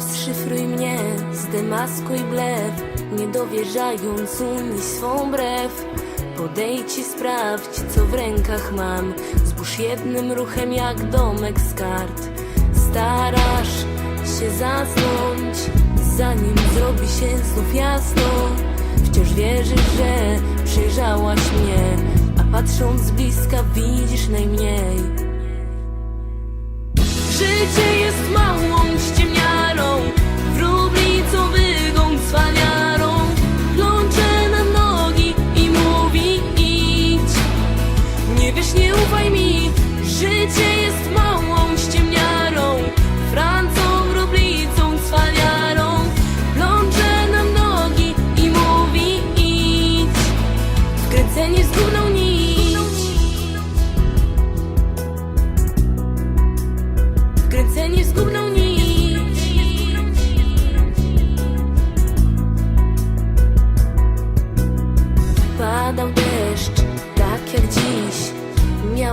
Uszyfruj mnie, zdemaskuj blef Nie dowierzając unieś swą brew. Podejdź i sprawdź, co w rękach mam. Zbóż jednym ruchem jak domek z kart. Starasz się zasnąć Zanim zrobi się znów jasno. Wciąż wierzysz, że przejrzałaś mnie A patrząc z bliska widzisz najmniej. Życie Życie jest małą ściemniarą Francą, wróblicą, cwaniarą. Plącze nam nogi i mówi idź. Wkręcenie z górną nić. Wkręcenie w zgubną nić. Padał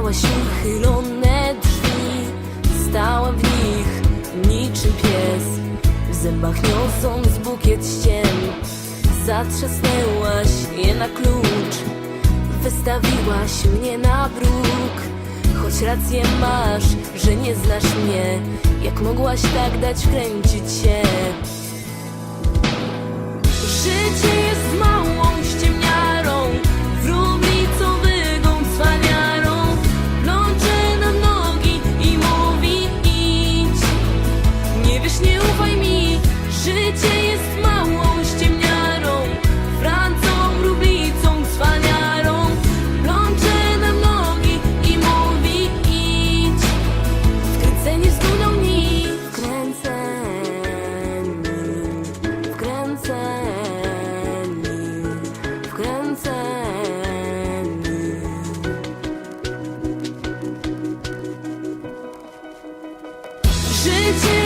Miałaś uchylone drzwi. Stałam w nich niczym pies. W zębach niosąc bukiet ścien Zatrzasnęłaś je na klucz. Wystawiłaś mnie na bruk. Choć rację masz, że nie znasz mnie Jak mogłaś tak dać kręcić się? Życie jest Życie jest małą ściemniarą Francą, rublicą, cwaniarą. Plącze nam nogi i mówi idź. Wkręcenie z dudą nic. Wkręceni, wkręceni, wkręceni. Życie